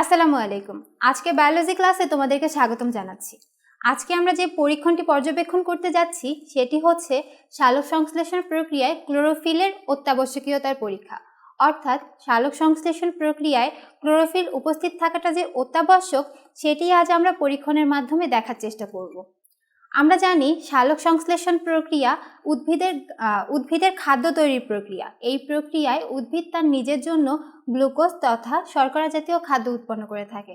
আসসালামু আলাইকুম। আজকে বায়োলজি ক্লাসে তোমাদেরকে স্বাগতম জানাচ্ছি। আজকে আমরা যে পরীক্ষণটি পর্যবেক্ষণ করতে যাচ্ছি, সেটি হচ্ছে সালোক সংশ্লেষণ প্রক্রিয়ায় ক্লোরোফিলের অত্যাবশ্যকীয়তার পরীক্ষা। অর্থাৎ সালোক সংশ্লেষণ প্রক্রিয়ায় ক্লোরোফিল উপস্থিত থাকাটা যে অত্যাবশ্যক, সেটি আজ আমরা পরীক্ষণের মাধ্যমে দেখার চেষ্টা করব। আমরা জানি সালোক সংশ্লেষণ প্রক্রিয়া উদ্ভিদের উদ্ভিদের খাদ্য তৈরির প্রক্রিয়া। এই প্রক্রিয়ায় উদ্ভিদ তার নিজের জন্য গ্লুকোজ তথা শর্করা জাতীয় খাদ্য উৎপন্ন করে থাকে।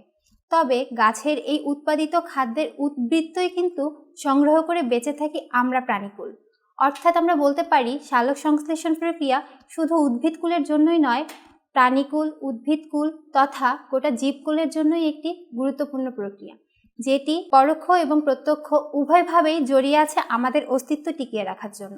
তবে গাছের এই উৎপাদিত খাদ্যের উদ্বৃত্তই কিন্তু সংগ্রহ করে বেঁচে থাকি আমরা প্রাণীকুল। অর্থাৎ আমরা বলতে পারি সালোক সংশ্লেষণ প্রক্রিয়া শুধু উদ্ভিদকুলের জন্যই নয়, প্রাণীকুল, উদ্ভিদকুল তথা গোটা জীবকুলের জন্যই একটি গুরুত্বপূর্ণ প্রক্রিয়া। যেটি পরোক্ষ এবং প্রত্যক্ষ উভয়ভাবেই জড়িয়ে আছে আমাদের অস্তিত্ব টিকিয়ে রাখার জন্য।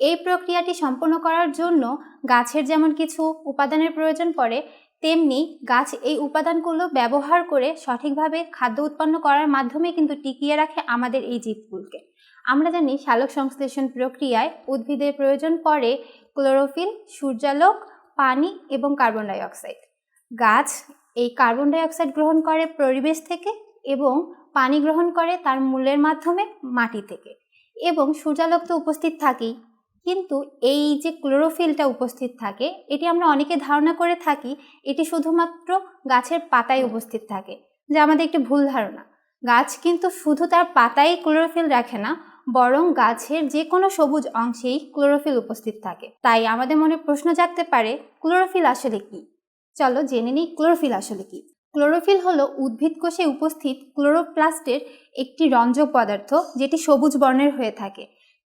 এই প্রক্রিয়াটি সম্পন্ন করার জন্য গাছের যেমন কিছু উপাদানের প্রয়োজন পড়ে, তেমনি গাছ এই উপাদানগুলো ব্যবহার করে সঠিকভাবে খাদ্য উৎপন্ন করার মাধ্যমে কিন্তু টিকিয়ে রাখে আমাদের এই জীবকুলকে। আমরা জানি সালোক সংশ্লেষণ প্রক্রিয়ায় উদ্ভিদের প্রয়োজন পড়ে ক্লোরোফিল, সূর্যালোক, পানি এবং কার্বন ডাই অক্সাইড গাছ এই কার্বন ডাই অক্সাইড গ্রহণ করে পরিবেশ থেকে এবং পানি গ্রহণ করে তার মূলের মাধ্যমে মাটি থেকে। এবং সূর্যালোক তো উপস্থিত থাকেই। কিন্তু এই যে ক্লোরোফিলটা উপস্থিত থাকে, এটি আমরা অনেকে ধারণা করে থাকি এটি শুধুমাত্র গাছের পাতায় উপস্থিত থাকে, যা আমাদের একটি ভুল ধারণা। গাছ কিন্তু শুধু তার পাতায় ক্লোরোফিল রাখে না, বরং গাছের যে কোনো সবুজ অংশেই ক্লোরোফিল উপস্থিত থাকে। তাই আমাদের মনে প্রশ্ন জাগতে পারে, ক্লোরোফিল আসলে কি? চলো জেনে নিই ক্লোরোফিল আসলে কি। ক্লোরোফিল হলো উদ্ভিদ কোষে উপস্থিত ক্লোরোপ্লাস্টের একটি রঞ্জক পদার্থ, যেটি সবুজ বর্ণের হয়ে থাকে।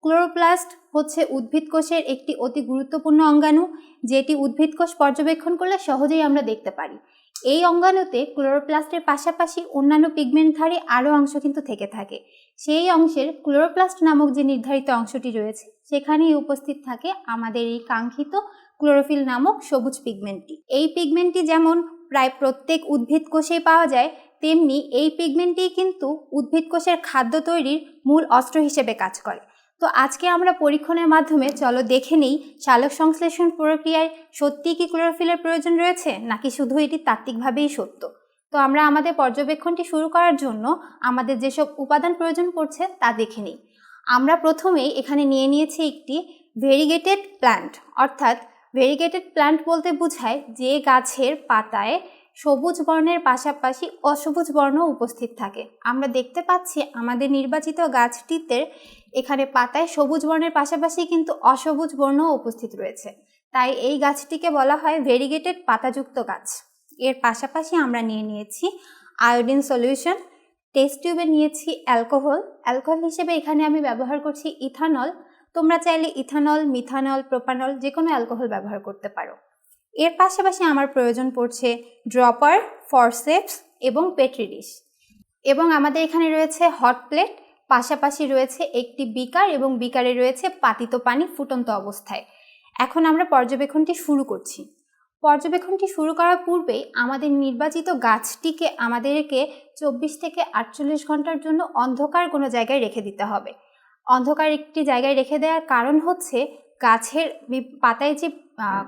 ক্লোরোপ্লাস্ট হচ্ছে উদ্ভিদ কোষের একটি অতি গুরুত্বপূর্ণ অঙ্গাণু, যেটি উদ্ভিদ কোষ পর্যবেক্ষণ করলে সহজেই আমরা দেখতে পারি। এই অঙ্গাণুতে ক্লোরোপ্লাস্টের পাশাপাশি অন্যান্য পিগমেন্টধারী আরও অংশ কিন্তু থেকে থাকে। সেই অংশের ক্লোরোপ্লাস্ট নামক যে নির্ধারিত অংশটি রয়েছে, সেখানেই উপস্থিত থাকে আমাদের এই কাঙ্ক্ষিত ক্লোরোফিল নামক সবুজ পিগমেন্টটি। এই পিগমেন্টটি যেমন প্রায় প্রত্যেক উদ্ভিদ কোষেই পাওয়া যায়, তেমনি এই পিগমেন্টটি কিন্তু উদ্ভিদ কোষের খাদ্য তৈরির মূল অস্ত্র হিসেবে কাজ করে। তো আজকে আমরা পরীক্ষণের মাধ্যমে চলো দেখে নিই সালোক সংশ্লেষণ প্রক্রিয়ায় সত্যি কি ক্লোরোফিলের প্রয়োজন রয়েছে, নাকি শুধু এটি তাত্ত্বিকভাবেই সত্য? তো আমরা আমাদের পর্যবেক্ষণটি শুরু করার জন্য আমাদের যেসব উপাদান প্রয়োজন পড়ছে তা দেখে নিই। আমরা প্রথমেই এখানে নিয়ে নিয়েছি একটি ভেরিগেটেড প্ল্যান্ট অর্থাৎ ভেরিগেটেড প্ল্যান্ট বলতে বোঝায় যে গাছের পাতায় সবুজ বর্ণের পাশাপাশি অসবুজ বর্ণ উপস্থিত থাকে। আমরা দেখতে পাচ্ছি আমাদের নির্বাচিত গাছটিতে এখানে পাতায় সবুজ বর্ণের পাশাপাশি কিন্তু অসবুজ বর্ণও উপস্থিত রয়েছে। তাই এই গাছটিকে বলা হয় ভেরিগেটেড পাতাযুক্ত গাছ। এর পাশাপাশি আমরা নিয়ে নিয়েছি আয়োডিন সলিউশন টেস্ট টিউবে নিয়েছি অ্যালকোহল। অ্যালকোহল হিসেবে এখানে আমি ব্যবহার করছি ইথানল। তোমরা চাইলে ইথানল, মিথানল, প্রোপানল যে কোনো অ্যালকোহল ব্যবহার করতে পারো। এর পাশাপাশি আমার প্রয়োজন পড়ছে ড্রপার, ফরসেপস এবং পেট্রি ডিশ এবং আমাদের এখানে রয়েছে হট প্লেট, পাশাপাশি রয়েছে একটি বিকার এবং বিকারে রয়েছে পাতিত পানি ফুটন্ত অবস্থায়। এখন আমরা পর্যবেক্ষণটি শুরু করছি। পর্যবেক্ষণটি শুরু করার পূর্বেই আমাদের নির্বাচিত গাছটিকে আমাদেরকে চব্বিশ থেকে আটচল্লিশ ঘণ্টার জন্য অন্ধকার কোনো জায়গায় রেখে দিতে হবে। অন্ধকার একটি জায়গায় রেখে দেওয়ার কারণ হচ্ছে গাছের পাতায় যে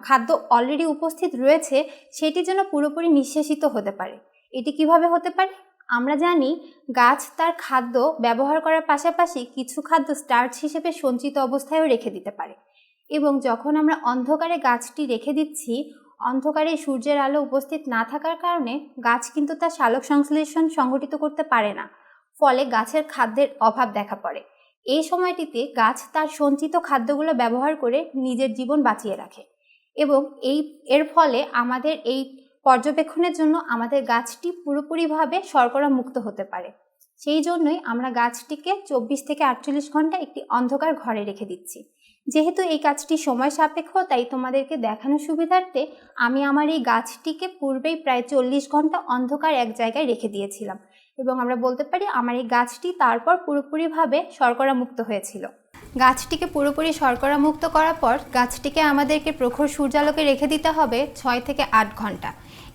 খাদ্য অলরেডি উপস্থিত রয়েছে, সেটি যেন পুরোপুরি নিঃশেষিত হতে পারে। এটি কীভাবে হতে পারে? আমরা জানি গাছ তার খাদ্য ব্যবহার করার পাশাপাশি কিছু খাদ্য স্টার্চ হিসেবে সঞ্চিত অবস্থায়ও রেখে দিতে পারে। এবং যখন আমরা অন্ধকারে গাছটি রেখে দিচ্ছি, অন্ধকারে সূর্যের আলো উপস্থিত না থাকার কারণে গাছ কিন্তু তার সালোক সংশ্লেষণ সংগঠিত করতে পারে না। ফলে গাছের খাদ্যের অভাব দেখা পড়ে। এই সময়টিতে গাছ তার সঞ্চিত খাদ্যগুলো ব্যবহার করে নিজের জীবন বাঁচিয়ে রাখে এবং এই, এর ফলে আমাদের এই পর্যবেক্ষণের জন্য আমাদের গাছটি পুরোপুরিভাবে শর্করা মুক্ত হতে পারে। সেই জন্যই আমরা গাছটিকে চব্বিশ থেকে আটচল্লিশ ঘণ্টা একটি অন্ধকার ঘরে রেখে দিচ্ছি। যেহেতু এই কাজটি সময় সাপেক্ষ, তাই তোমাদেরকে দেখানোর সুবিধার্থে আমি আমার এই গাছটিকে পূর্বেই প্রায় চল্লিশ ঘণ্টা অন্ধকার এক জায়গায় রেখে দিয়েছিলাম। এবং আমরা বলতে পারি আমার এই গাছটি তারপর পুরোপুরিভাবে শর্করা মুক্ত হয়েছিল। গাছটিকে পুরোপুরি শর্করা মুক্ত করার পর গাছটিকে আমাদেরকে প্রখর সূর্যালোকে রেখে দিতে হবে ছয় থেকে আট ঘণ্টা।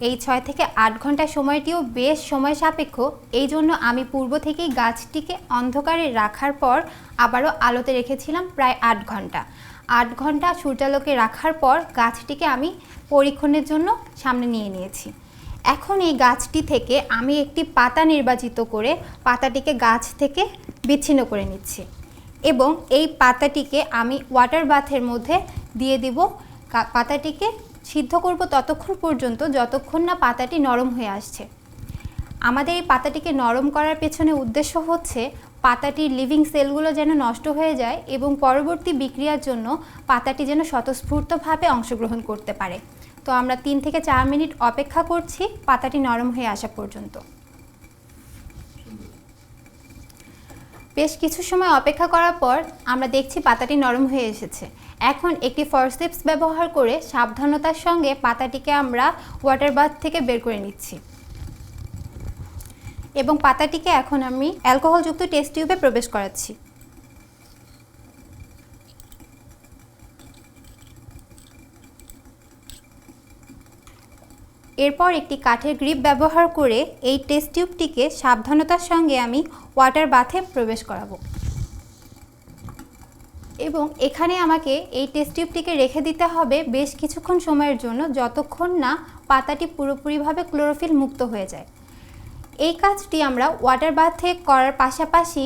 এই ছয় থেকে আট ঘণ্টা সময়টিও বেশ সময় সাপেক্ষ। এই জন্য আমি পূর্ব থেকেই গাছটিকে অন্ধকারে রাখার পর আবারও আলোতে রেখেছিলাম প্রায় আট ঘণ্টা। আট ঘণ্টা সূর্যালোকে রাখার পর গাছটিকে আমি পরীক্ষণের জন্য সামনে নিয়ে নিয়েছি। এখন এই গাছটি থেকে আমি একটি পাতা নির্বাচিত করে পাতাটিকে গাছ থেকে বিচ্ছিন্ন করে নিচ্ছি এবং এই পাতাটিকে আমি ওয়াটার বাথের মধ্যে দিয়ে দিব। পাতাটিকে সিদ্ধ করব ততক্ষণ পর্যন্ত, যতক্ষণ না পাতাটি নরম হয়ে আসছে। আমাদের এই পাতাটিকে নরম করার পেছনে উদ্দেশ্য হচ্ছে পাতাটির লিভিং সেলগুলো যেন নষ্ট হয়ে যায় এবং পরবর্তী বিক্রিয়ার জন্য পাতাটি যেন স্বতঃস্ফূর্তভাবে অংশগ্রহণ করতে পারে। তো আমরা তিন থেকে চার মিনিট অপেক্ষা করছি, পাতাটি নরম হয়ে আসা পর্যন্ত। বেশ কিছু সময় অপেক্ষা করার পর আমরা দেখছি পাতাটি নরম হয়ে এসেছে। এখন একটি ফরসেপস ব্যবহার করে সাবধানতার সঙ্গে পাতাটিকে আমরা ওয়াটার বাথ থেকে বের করে নিচ্ছি। এবং পাতাটিকে এখন আমি অ্যালকোহলযুক্ত টেস্ট টিউবে প্রবেশ করাচ্ছি। এরপর একটি কাঠের গ্রিপ ব্যবহার করে এই টেস্ট টিউবটিকে সাবধানতার সঙ্গে আমি ওয়াটার বাথে প্রবেশ করাবো। এবং এখানে আমাকে এই টেস্ট টিউবটিকে রেখে দিতে হবে বেশ কিছুক্ষণ সময়ের জন্য, যতক্ষণ না পাতাটি পুরোপুরিভাবে ক্লোরোফিল মুক্ত হয়ে যায়। এই কাজটি আমরা ওয়াটার বাথে করার পাশাপাশি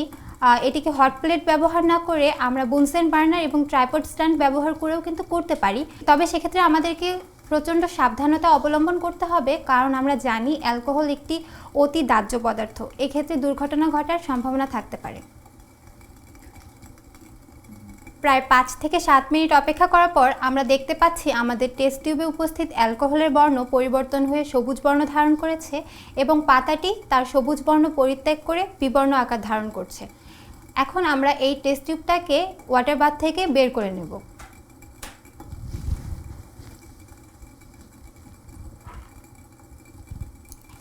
এটিকে হট প্লেট ব্যবহার না করে আমরা বুনসেন বার্নার এবং ট্রাইপড স্ট্যান্ড ব্যবহার করেও কিন্তু করতে পারি। তবে সেক্ষেত্রে আমাদেরকে প্রচণ্ড সাবধানতা অবলম্বন করতে হবে, কারণ আমরা জানি অ্যালকোহল একটি অতি দাহ্য পদার্থ। এক্ষেত্রে দুর্ঘটনা ঘটার সম্ভাবনা থাকতে পারে। প্রায় পাঁচ থেকে সাত মিনিট অপেক্ষা করার পর আমরা দেখতে পাচ্ছি আমাদের টেস্ট টিউবে উপস্থিত অ্যালকোহলের বর্ণ পরিবর্তন হয়ে সবুজ বর্ণ ধারণ করেছে এবং পাতাটি তার সবুজ বর্ণ পরিত্যাগ করে বিবর্ণ আকার ধারণ করছে। এখন আমরা এই টেস্ট টিউবটাকে ওয়াটার বাথ থেকে বের করে নেব।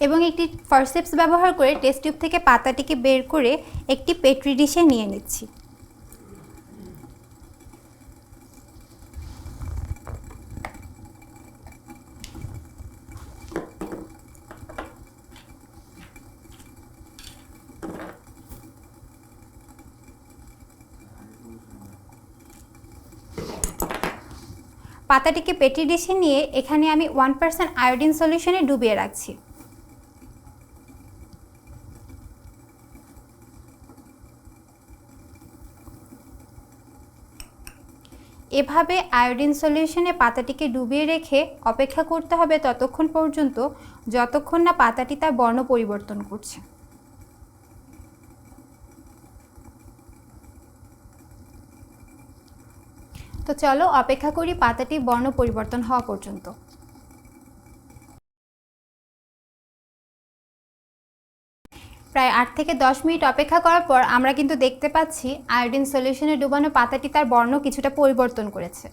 এবং একটি ফরসেপস ব্যবহার করে টেস্ট টিউব থেকে পাতাটিকে বের করে একটি পেট্রি ডিশে নিয়ে নিচ্ছি। পাতাটিকে পেটি ডিশে নিয়ে এখানে আমি ওয়ান পার্সেন্ট আয়োডিন সলিউশনে ডুবিয়ে রাখছি। এভাবে আয়োডিন সলিউশনে পাতাটিকে ডুবিয়ে রেখে অপেক্ষা করতে হবে ততক্ষণ পর্যন্ত, যতক্ষণ না পাতাটি তার বর্ণ পরিবর্তন করছে। তো চলো, অপেক্ষা করি পাতাটি বর্ণ পরিবর্তন হওয়া পর্যন্ত। প্রায় আট থেকে দশ মিনিট অপেক্ষা করার পর আমরা কিন্তু দেখতে পাচ্ছি আয়োডিন সলিউশনে ডুবানো পাতাটি তার বর্ণ কিছুটা পরিবর্তন করেছে।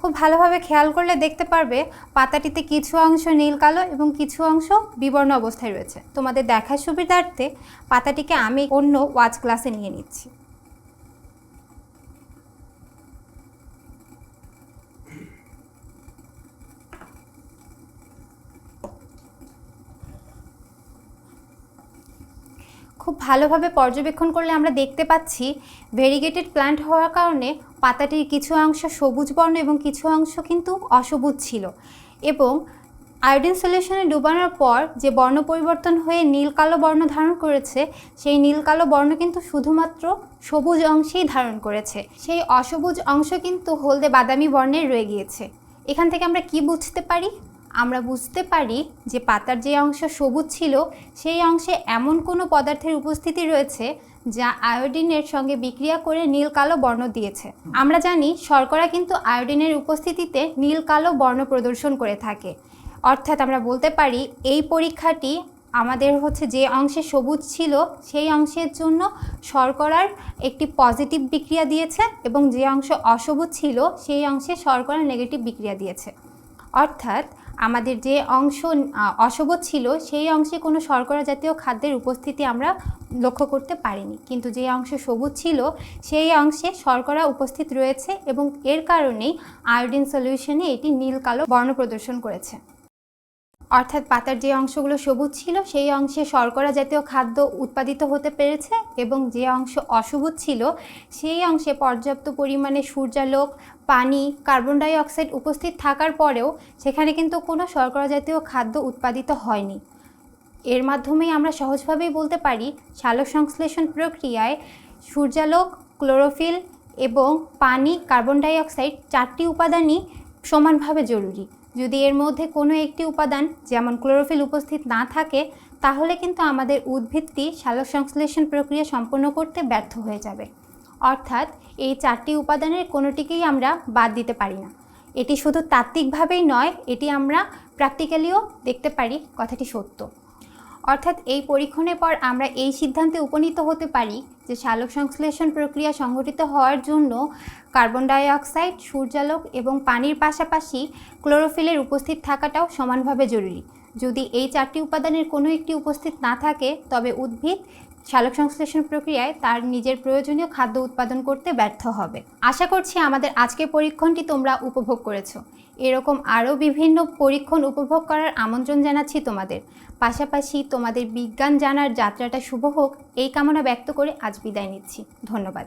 খুব ভালোভাবে খেয়াল করলে দেখতে পারবে পাতাটিতে কিছু অংশ নীল কালো এবং কিছু অংশ বিবর্ণ অবস্থায় রয়েছে। তোমাদের দেখার সুবিধার্থে পাতাটিকে আমি অন্য ওয়াচ ক্লাসে নিয়ে নিচ্ছি। খুব ভালোভাবে পর্যবেক্ষণ করলে আমরা দেখতে পাচ্ছি ভেরিগেটেড প্ল্যান্ট হওয়ার কারণে পাতাটির কিছু অংশ সবুজ বর্ণ এবং কিছু অংশ কিন্তু অসবুজ ছিল এবং আয়োডিন সলিউশনে ডুবানোর পর যে বর্ণ পরিবর্তন হয়ে নীল কালো বর্ণ ধারণ করেছে, সেই নীল কালো বর্ণ কিন্তু শুধুমাত্র সবুজ অংশেই ধারণ করেছে। সেই অসবুজ অংশ কিন্তু হলদে বাদামি বর্ণের রয়ে গিয়েছে। এখান থেকে আমরা কি বুঝতে পারি? আমরা বুঝতে পারি যে পাতার যে অংশ সবুজ ছিল, সেই অংশে এমন কোনো পদার্থের উপস্থিতি রয়েছে যা আয়োডিনের সঙ্গে বিক্রিয়া করে নীল কালো বর্ণ দিয়েছে। আমরা জানি শর্করা কিন্তু আয়োডিনের উপস্থিতিতে নীল কালো বর্ণ প্রদর্শন করে থাকে। অর্থাৎ আমরা বলতে পারি এই পরীক্ষাটি আমাদের হচ্ছে যে অংশে সবুজ ছিল, সেই অংশের জন্য শর্করার একটি পজিটিভ বিক্রিয়া দিয়েছে এবং যে অংশ অসবুজ ছিল, সেই অংশে শর্করা নেগেটিভ বিক্রিয়া দিয়েছে। অর্থাৎ আমাদের যে অংশ অশুভ ছিল, সেই অংশে কোনো শর্করা জাতীয় খাদ্যের উপস্থিতি আমরা লক্ষ্য করতে পারিনি। কিন্তু যে অংশ সবুজ ছিল, সেই অংশে শর্করা উপস্থিত রয়েছে এবং এর কারণেই আয়োডিন সলিউশনে এটি নীল কালো বর্ণ প্রদর্শন করেছে। অর্থাৎ পাতার যে অংশগুলো সবুজ ছিল, সেই অংশে শর্করা জাতীয় খাদ্য উৎপাদিত হতে পেরেছে এবং যে অংশ অসবুজ ছিল, সেই অংশে পর্যাপ্ত পরিমাণে সূর্যালোক, পানি, কার্বন ডাই অক্সাইড উপস্থিত থাকার পরেও সেখানে কিন্তু কোনো শর্করা জাতীয় খাদ্য উৎপাদিত হয়নি। এর মাধ্যমেই আমরা সহজভাবেই বলতে পারি সালোক সংশ্লেষণ প্রক্রিয়ায় সূর্যালোক, ক্লোরোফিল এবং পানি, কার্বন ডাই অক্সাইড চারটি উপাদানই সমানভাবে জরুরি। যদি এর মধ্যে কোনো একটি উপাদান যেমন ক্লোরোফিল উপস্থিত না থাকে, তাহলে কিন্তু আমাদের উদ্ভিদটি সালোকসংশ্লেষণ প্রক্রিয়া সম্পন্ন করতে ব্যর্থ হয়ে যাবে। অর্থাৎ এই চারটি উপাদানের কোনোটিকেই আমরা বাদ দিতে পারি না। এটি শুধু তাত্ত্বিকভাবেই নয়, এটি আমরা প্র্যাকটিক্যালিও দেখতে পারি কথাটি সত্য। অর্থাৎ এই পরীক্ষণের পর আমরা এই সিদ্ধান্তে উপনীত হতে পারি যে সালোক সংশ্লেষণ প্রক্রিয়া সংঘটিত হওয়ার জন্য কার্বন ডাইঅক্সাইড, সূর্যালোক এবং পানির পাশাপাশি ক্লোরোফিলের উপস্থিত থাকাটাও সমানভাবে জরুরি। যদি এই চারটি উপাদানের কোনো একটি উপস্থিত না থাকে, তবে উদ্ভিদ সালোক সংশ্লেষণ প্রক্রিয়ায় তার নিজের প্রয়োজনীয় খাদ্য উৎপাদন করতে ব্যর্থ হবে। আশা করছি আমাদের আজকের পরীক্ষণটি তোমরা উপভোগ করেছ। এরকম আরও বিভিন্ন পরীক্ষণ উপভোগ করার আমন্ত্রণ জানাচ্ছি তোমাদের। পাশাপাশি তোমাদের বিজ্ঞান জানার যাত্রাটা শুভ হোক, এই কামনা ব্যক্ত করে আজ বিদায় নিচ্ছি। ধন্যবাদ।